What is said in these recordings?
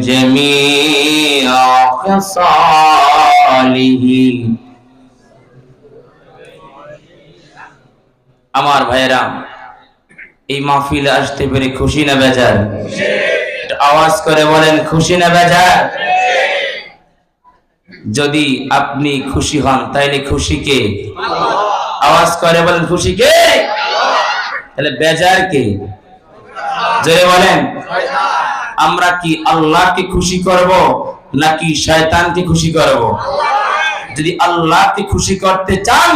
جميع خصاله আমার ভাইয়েরা এই মাহফিলে আসতে পেরে খুশি না বেজার একটু আওয়াজ করে বলেন খুশি না বেজার যদি আপনি খুশি হন তাইলে খুশি কে আওয়াজ করে বলেন খুশি কে তাহলে বেজার কে জোরে বলেন আমরা কি আল্লাহকে খুশি করব নাকি শয়তানকে খুশি করব? যদি আল্লাহকে খুশি করতে চান,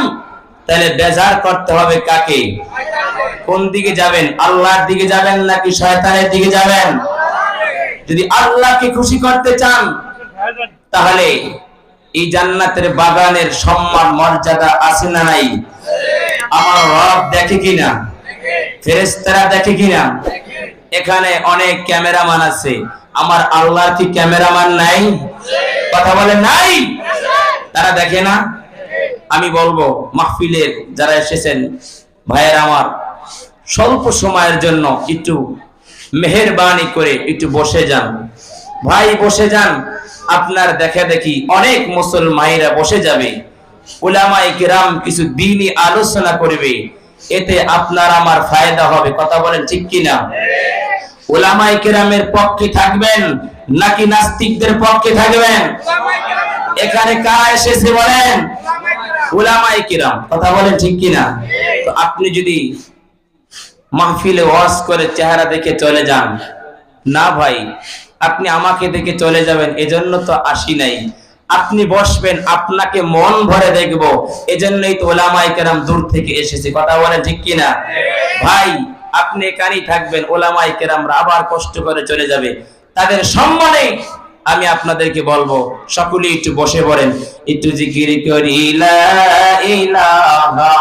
তাহলে বেজার করতে হবে কাকে? কোন দিকে যাবেন? আল্লাহর দিকে যাবেন নাকি শয়তানের দিকে যাবেন? যদি আল্লাহকে খুশি করতে চান, তাহলে এই জান্নাতের বাগানের সম্মান, মর্যাদা আছে না নাই? আমার রব দেখে কিনা? ফেরেশতারা দেখে কিনা? এখানে অনেক ক্যামেরাম্যান আছে। আমার আল্লাহর কি ক্যামেরাম্যান নাই? কথা বলে নাই? তারা দেখে না? আমি বলব মাহফিলের যারা এসেছেন, ভাইয়ের আমার, স্বল্প সময়ের জন্য একটু মেহেরবানি করে একটু বসে যান। ভাই, বসে যান। আপনার দেখা দেখি অনেক মুসলমানেরা বসে যাবে। উলামায়ে কিরাম কিছু দিনই আলোচনা করবে। এতে আপনার আমার ফায়দা হবে। কথা বলেন ঠিক কিনা? ওলামাই কেরামের পক্ষে থাকবেন নাকি নাস্তিকদের পক্ষে থাকবেন? এখানে কারা এসেছে বলেন? ওলামাই কিরাম। কথা বলেন ঠিক কিনা? তো আপনি যদি মাহফিলে ওয়াজ করে চেহারা দেখে চলে যান। না ভাই, আপনি আমাকে দেখে চলে যাবেন, এজন্য তো আসি নাই। আপনি বসবেন, আপনাকে মন ভরে দেখব। এজন্যই তো ওলামাই কেরাম দূর থেকে এসেছে। কথা বলেন ঠিক কিনা? ভাই আপনি এখানেই থাকবেন ওলামাই কেরামরা আবার কষ্ট করে চলে যাবে। তাদের সম্মানে আমি আপনাদেরকে বলব, সকলেই একটু বসে পড়েন। একটু জিকির করি লা ইলাহা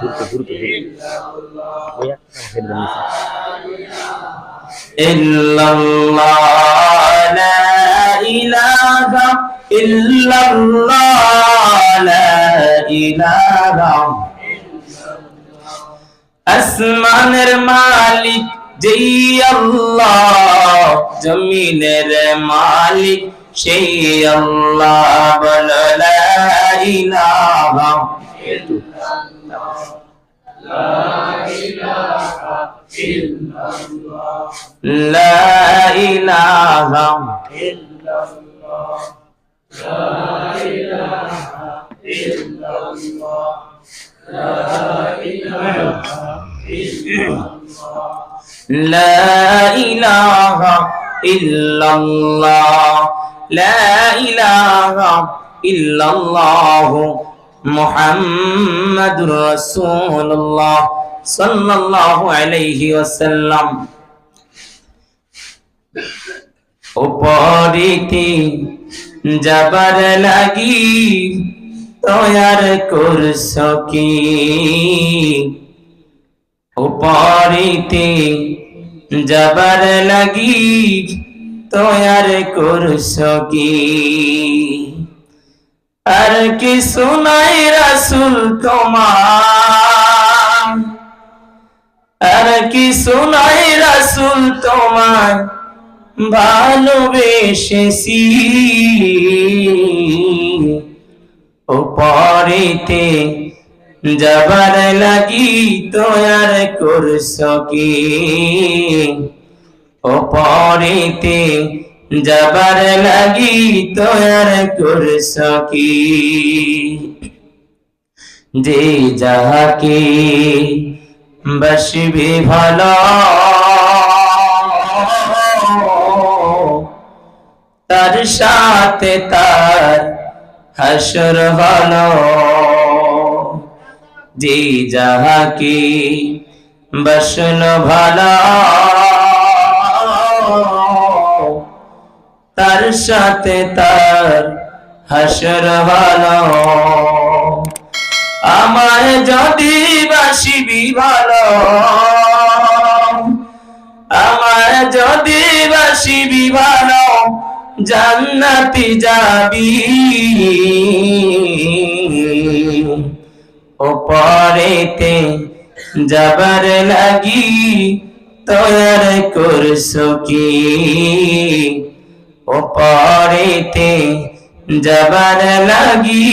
গুরুত্ব গুরুত্ব ইল্লাল্লাহ লা ইলাহা ইল্লাল্লাহ লা ইলাহা। আসমানের মালিক জমিনের মালিক। সেই আল্লাহ বল লা ইলাহা لا إله لا إله إلا الله لا إله إلا الله محمد رسول الله صلى الله عليه وسلم উপরিতে যাবার লাগি তয়ার করছ কি উপরিতে যাবার লাগি তয়ার করছ কি? আর কি শোনাই রাসুল তোমার? আর কি শোনাই রাসুল তোমার? ভালোবেসেছি। ওপরেতে যাবার লাগি তয়ার করছ কি? ওপরেতে যাবার লাগি তয়ার করছ কি যে যাহাকে বসবে ভালো, তার সাথে তার হাসর হলো যে যাহাকে বসল ভালো তার সাথে তার হাসর হলো আমায় যদি বাসিবি ভালো, আমায় যদি বাসিবি ভালো, জান্নাতি যাবি। ওপরেতে যাবার লাগি তয়ার করছ কি? ওপরেতে যাবার লাগি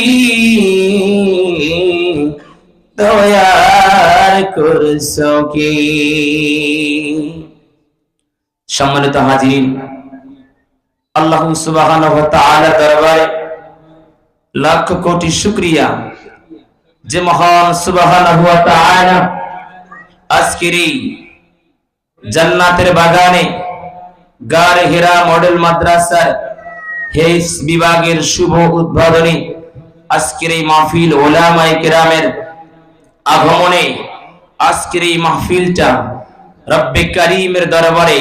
তয়ার করছ সম্মানিত হাজির আল্লাহ তাআলা দরবারে লাখ কোটি শুকরিয়া। যে মহান তাআলা আজকের এই জান্নাতের বাগানে গার হেরা মডেল মাদ্রাসার হেস বিভাগের শুভ উদ্বোধনী আজকের এই মাহফিল ওলামায়ে কেরামের আগমনে আজকের এই মাহফিলটা রব্বে কারিমের দরবারে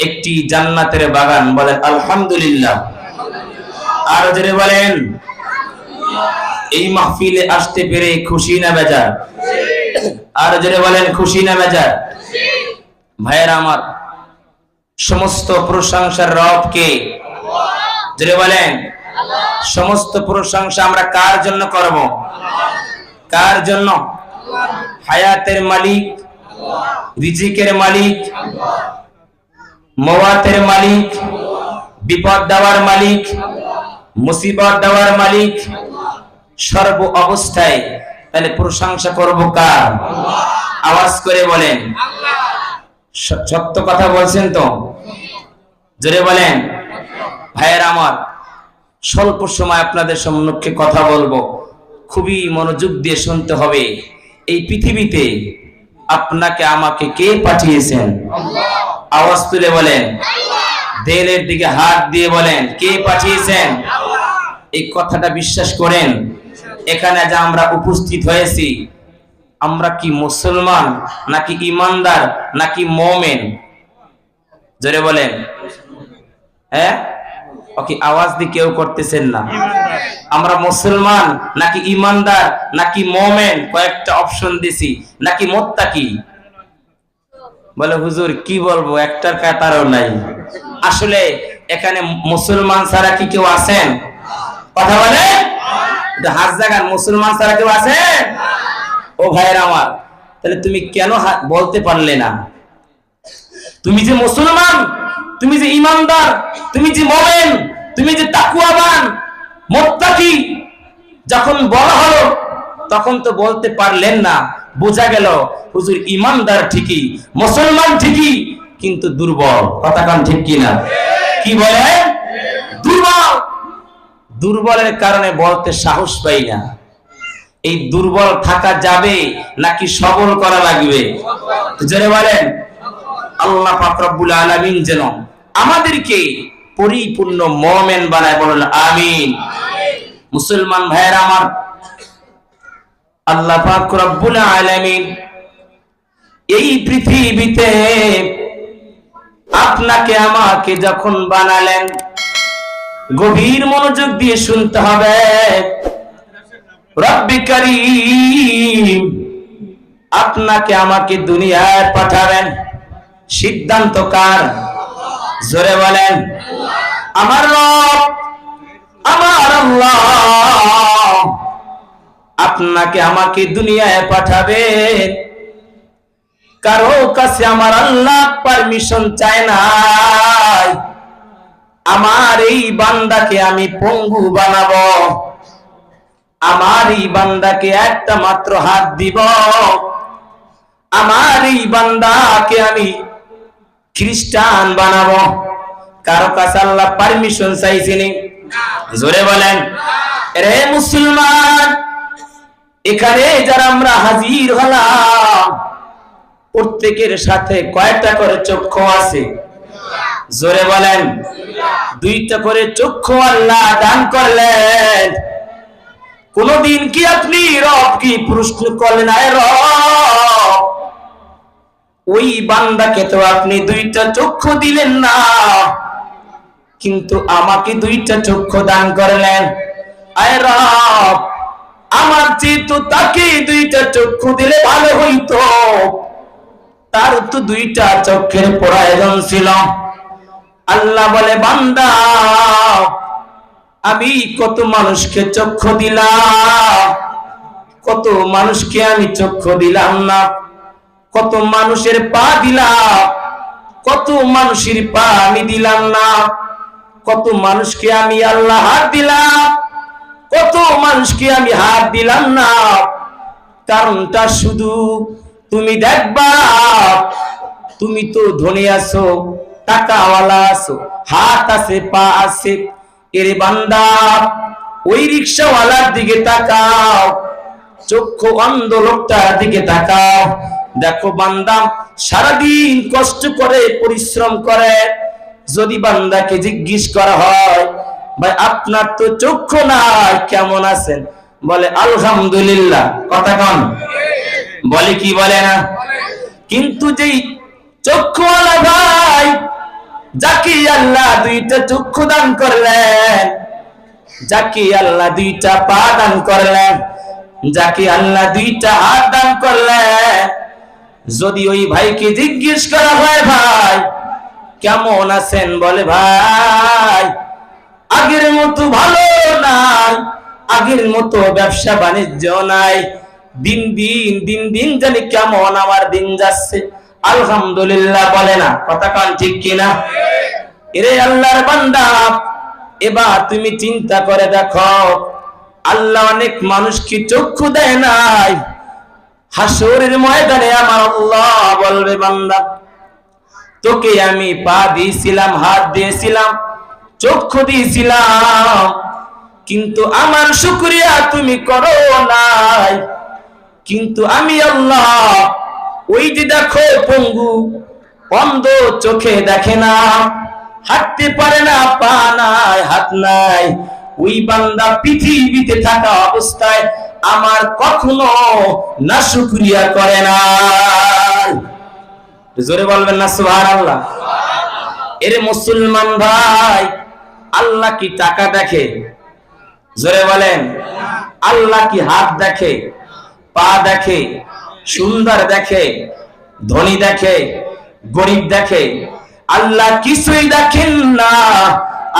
একটি জান্নাতের বাগান বলেন আলহামদুলিল্লাহ। আর জোরে বলেন, এই মাহফিলে আসতে পেরে খুশি না বেজার? আর জোরে বলেন, খুশি না বেজার? ভাইয়েরা আমার সমস্ত প্রশংসার রব কে? বলেন। সমস্ত প্রশংসা আমরা কার জন্য করব? কার জন্য? হায়াতের মালিক, রিজিকের মালিক, মওয়াতের মালিক, বিপদ দেওয়ার মালিক, মুসিবত দেওয়ার মালিক, সর্ব অবস্থায় তাহলে প্রশংসা করব কার? আওয়াজ করে বলেন। স- সত্য কথা বলছেন তো? জোরে বলেন। ভাইয়ের আমার, স্বল্প সময় আপনাদের সম্মুখে কথা বলব। খুবই মনোযোগ দিয়ে শুনতে হবে। এই পৃথিবীতে আপনাকে, আমাকে কে পাঠিয়েছেন? আওয়াজ তুলে বলেন। দেলের দিকে হাত দিয়ে বলেন, কে পাঠিয়েছেন? এই কথাটা বিশ্বাস করেন। এখানে যে আমরা উপস্থিত হয়েছি আমরা কি মুসলমান, নাকি ইমানদার, নাকি মোমেন? জোরে বলেন। হ্যাঁ? ওকে, আওয়াজ দিয়ে কেউ করতেছেন না। আমরা মুসলমান, নাকি ইমানদার, নাকি মোমেন? কয়েকটা অপশন দিছি। নাকি মোত্তাকি? বলে, হুজুর, কি বলব? একটার কাতারও নাই। আসলে এখানে মুসলমান ছাড়া কি কেউ আছেন? কথা বলে জাগান, মুসলমান ছাড়া কেউ আছেন? ও ভাইয়ের আমার, তাহলে তুমি কেন বলতে পারলে না? তুমি যে মুসলমান, তুমি যে ইমানদার, তুমি যে মোমেন, তুমি যে তাকুয়াবান, মোত্তাকি, যখন বলা হলো, তখন তো বলতে পারলেন না, বোঝা গেল হুজুর ইমানদার ঠিকই, মুসলমান ঠিকই, কিন্তু দুর্বল। কথা কান ঠিক কিনা? কি বলে? দুর্বল। দুর্বলের কারণে বলতে সাহস পাই না। এই দুর্বল থাকা যাবে নাকি সবল করা লাগবে? জোরে বলেন, আল্লাহ পাক রব্বুল আলামিন যেন আমাদেরকে পরিপূর্ণ মুমিন বানায় বলেন, আমিন। মুসলমান ভাইয়েরা আমার, আল্লাহ পাক রব্বুল আলামিন এই পৃথিবীতে আপনাকে আমাকে যখন বানালেন, গভীর মনোযোগ দিয়ে শুনতে হবে। রব্বি করিম, আপনাকে আমাকে দুনিয়ায় পাঠাবেন। সিদ্ধান্ত কার? জোরে বলেন, আমার রব, আমার আল্লাহ, আপনাকে আমাকে দুনিয়ায় পাঠাবেন। কারও কাছে আমার আল্লাহ পারমিশন চায় নাই। আমার এই বান্দাকে আমি পঙ্গু বানাবো। আমার এই বান্দাকে একটা মাত্র হাত দিব। আমার এই বান্দাকে আমি খ্রিস্টান বানাবো। কারও কাছে আল্লাহ পারমিশন চাইছিনি জোরে বলেন। রে মুসলমান, এখানে যারা আমরা হাজির হলাম, প্রত্যেকের সাথে কয়টা করে চক্ষু আছে? জোরে বলেন। দুইটা করে চক্ষু আল্লাহ দান করলেন। কোনদিন কি আপনি রব কি প্রশ্ন করলেন, আয় রব? ওই বান্দাকে তো আপনি দুইটা চক্ষু দিলেন না, কিন্তু আমাকে দুইটা চক্ষু দান করলেন। আয় রব, আমার চেয়ে তো তাকে দুইটা চক্ষু দিলে ভালো হইতো, তার তো দুইটা চক্ষের প্রয়োজন ছিল। আল্লাহ বলে, বান্দা আমি কত মানুষকে চক্ষু দিলাম, কত মানুষকে আমি চক্ষু দিলাম না। কত মানুষের পা দিলাম, কত মানুষের পা আমি দিলাম না। কত মানুষকে আমি আল্লাহ হাত দিলাম, কত মানুষকে আমি হাত দিলাম না। কারণটা শুধু তুমি দেখবা, তুমি তো ধনী আছো, টাকাওয়ালা আছো, হাত আছে, পা আছে। এর বান্দা, ওই রিক্সাওয়ালার দিকে তাকাও, চক্ষু অন্ধ লোকটার দিকে তাকাও। দেখো বান্দা, সারাদিন কষ্ট করে, পরিশ্রম করে। যদি বান্দাকে জিজ্ঞেস করা হয়, ভাই, আপনার তো চক্ষু নাই, কেমন আছেন? বলে, আলহামদুলিল্লাহ। কথা কন। বলে কি বলে না? কিন্তু যেই চক্ষুওয়ালা ভাই যাকে আল্লাহ দুইটা চক্ষু দান করলেন। যাকে আল্লাহ দুইটা পা দান করলেন। যাকে আল্লাহ দুইটা হাত দান করলেন। যদি ওই ভাইকে জিজ্ঞেস করা হয়, ভাই, কেমন আছেন? বলে, ভাই, আগের মতো ভালো নাই, আগের মতো ব্যবসা বাণিজ্য নাই। দিন দিন দিন দিন জানি কেমন আমার দিন যাচ্ছে। আলহামদুলিল্লাহ বলে না। কথা কান ঠিক কিনা? এরে আল্লাহর বান্দা, এবার তুমি চিন্তা করে দেখো, আল্লাহ অনেক মানুষকে চক্ষু দেয় নাই? হাসরের ময়দানে আমার আল্লাহ বলবে, বান্দা, তোকে আমি পা দিয়েছিলাম, হাত দিয়েছিলাম, চক্ষু দিয়েছিলাম, কিন্তু আমার শুক্রিয়া তুমি করো নাই। কিন্তু আমি আল্লাহ ওই যে দেখো পঙ্গু, অন্ধ চোখে দেখে না, হাঁটতে পারে না, পা নাই, হাত নাই। ওই বান্দা পৃথিবীতে থাকা অবস্থায় আমার কখনো না শুক্রিয়া করে না। জোরে বলবেন না সুহার আল্লাহ এরে মুসলমান ভাই, আল্লাহ কি টাকা দেখে? জোরে বলেন, আল্লাহ কি হাত দেখে, পা দেখে? সুন্দর দেখে, ধনী দেখে, গরিব দেখে, আল্লাহ কিছুই দেখেন না।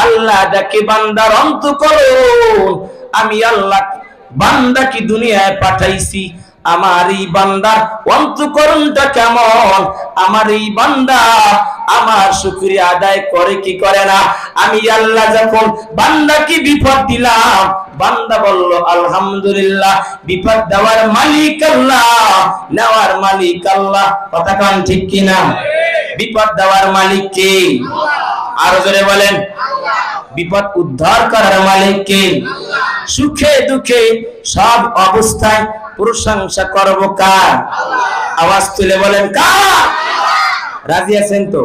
আল্লাহ দেখে বান্দার অন্ত করো। আমি আল্লাহ বান্দা কি দুনিয়ায় পাঠাইছি। আমার এই বান্দার অন্তকরণটা কেমন? আমার এই বান্দা আমার শুকরিয়া আদায় করে কি করে না? আমি আল্লাহ যখন বান্দা কি বিপদ দিলাম, বান্দা বলল, আলহামদুলিল্লাহ, বিপদ দেওয়ার মালিক আল্লাহ নেওয়ার মালিক আল্লাহ। কথা কান ঠিক কিনা? বিপদ দেওয়ার মালিক কে? আরও জোরে বলেন। বিপদ উদ্ধার করার মালিক কে? সুখে দুঃখে সব অবস্থায় প্রশংসা করব কার? আওয়াজ তুলে বলেন কার? রাজি আছেন তো?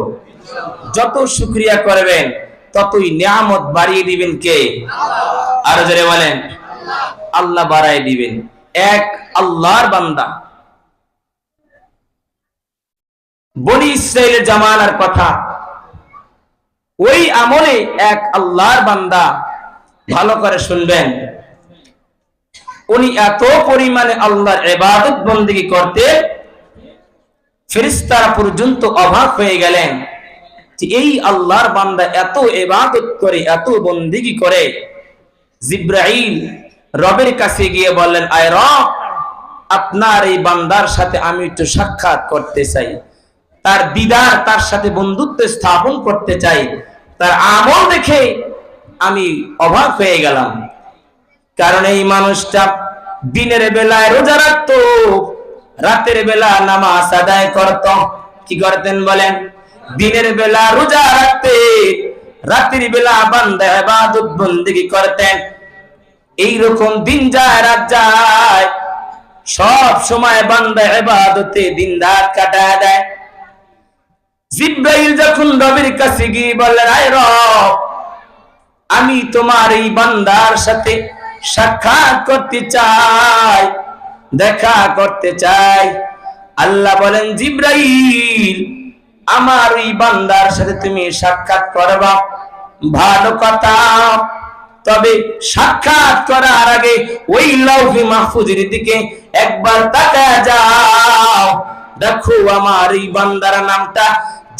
যত শুক্রিয়া করবেন ততই নিয়ামত বাড়িয়ে দিবেন কে? আরও জোরে বলেন আল্লাহ। বাড়াই দিবেন। এক আল্লাহর বান্দা। বনি ইসরায়েলের জামানার কথা। ওই আমলে এক আল্লাহর বান্দা ভালো করে শুনবেন। উনি এত পরিমাণে আল্লাহর এবাদত বন্দিগি করতে ফেরিস্তারা পর্যন্ত অভাব হয়ে গেলেন এই আল্লাহর বান্দা এত এবাদত করে, এত বন্দিগি করে। জিব্রাইল রবের কাছে গিয়ে বললেন, আয় রব, আপনার এই বান্দার সাথে আমি একটু সাক্ষাৎ করতে চাই। তার দিদার তার সাথে বন্ধুত্ব স্থাপন করতে চাই, তার আমল দেখে আমি অবাক হয়ে গেলাম। কারণ এই মানুষটা দিনের বেলায় রোজা রাখতো, রাতের বেলা নামাজ আদায় করত। কি করতেন বলেন? দিনের বেলা রোজা রাখতে, রাতের বেলা বান্দা ইবাদত বন্দেগী করতেন। এই রকম দিন যায়, রাত যায়। সব সময় বান্দা দিন রাত কাটায় দেয়। জিব্রাইল যখন রবের কাছে গিয়ে বললেন, আয় রব, আমি তোমার এই বান্দার সাথে সাক্ষাৎ করতে চাই, দেখা করতে চাই। আল্লাহ বলেন, জিব্রাইল, আমার এই বান্দার সাথে তুমি সাক্ষাৎ করবা। ভালো কথা। তবে সাক্ষাৎ করার আগে ওই লৌহি মাহফুজের দিকে একবার তাকা যাও। দেখো আমার এই বান্দার নামটা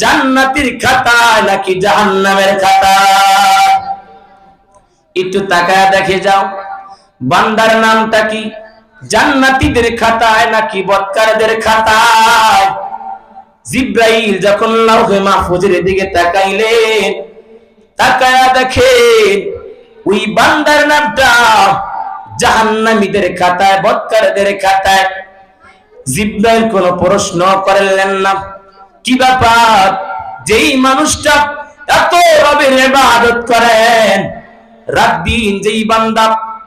জান্নাতির খাতায় নাকি জাহান্নামের খাতায় একটু তাকায় দেখে যাও। বান্দার নামটা কি? জান্নাতীদের খাতায় নাকি বৎকারদের খাতায়? জিব্রাইল যখন লাউহে মাহফুজের দিকে তাকাইলেন, তাকায়া দেখে ওই বান্দার নামটা জাহান্নামীদের খাতায়, বৎকারদের খাতায় জিব্রাইল কোন প্রশ্ন করলেন না। কি ব্যাপার? যেই মানুষটা এত রবের ইবাদত করেন, রাত দিন যেই বান্দা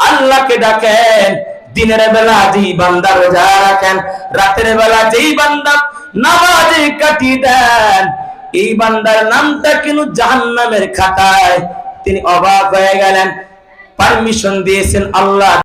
আল্লাহকে ডাকেন, দিনের বেলা যেই বান্দা রোজা রাখেন, রাতের বেলা যেই বান্দা নামাজে কাটি দেন, এই বান্দার নামটা কেন জাহান্নামের খাতায়। তিনি অবাক হয়ে গেলেন। পারমিশন দিয়েছেন আল্লাহ।